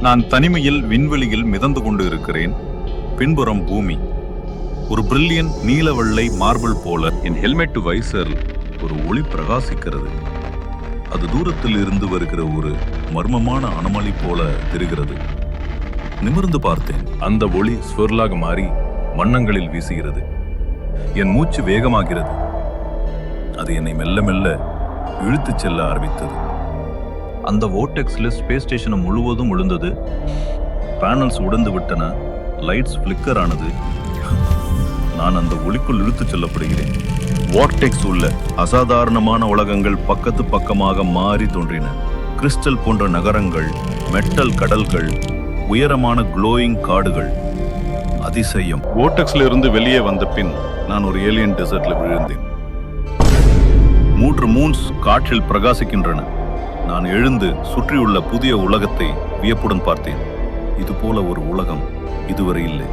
நான் தனிமையில் விண்வெளியில் மிதந்து கொண்டு இருக்கிறேன் பின்புறம் பூமி. ஒரு பிரில்லியன் நீலவெள்ளை மார்பிள் போல என் ஹெல்மெட் வைசர் ஒரு ஒளி பிரகாசிக்கிறது. அது தூரத்தில் இருந்து வருகிற ஒரு மர்மமான அனமலி போல தெரிகிறது. நிமிர்ந்து பார்த்தேன். அந்த ஒளி ஸ்வர்லாக மாறி வண்ணங்களில் வீசுகிறது. என் மூச்சு வேகமாகிறது. அது என்னை மெல்ல மெல்ல இழுத்துச் செல்ல ஆரம்பித்தது. அந்த ஓட்டெக்ஸில் ஸ்பேஸ் ஸ்டேஷனை முழுவதும் விழுந்தது. பேனல்ஸ் உடந்து விட்டன. லைட்ஸ் ஃப்ளிக்கர் ஆனது. நான் அந்த ஒளிக்குள் இழுத்துச் செல்லப்படுகிறேன். வார்டெக்ஸ் உள்ள அசாதாரணமான உலகங்கள் பக்கத்து பக்கமாக மாறி தோன்றின. கிறிஸ்டல் போன்ற நகரங்கள் மெட்டல் கடல்கள் உயரமான க்ளோயிங் காடுகள். அதிசயம். வோட்டெக்ஸ்ல இருந்து வெளியே வந்த பின் நான் ஒரு ஏலியன் டெசர்ட்ல விழுந்தேன். மூன்று மூன்ஸ் காற்றில் பிரகாசிக்கின்றன. நான் எழுந்து சுற்றியுள்ள புதிய உலகத்தை வியப்புடன் பார்த்தேன். இது போல ஒரு உலகம் இதுவரை இல்லை.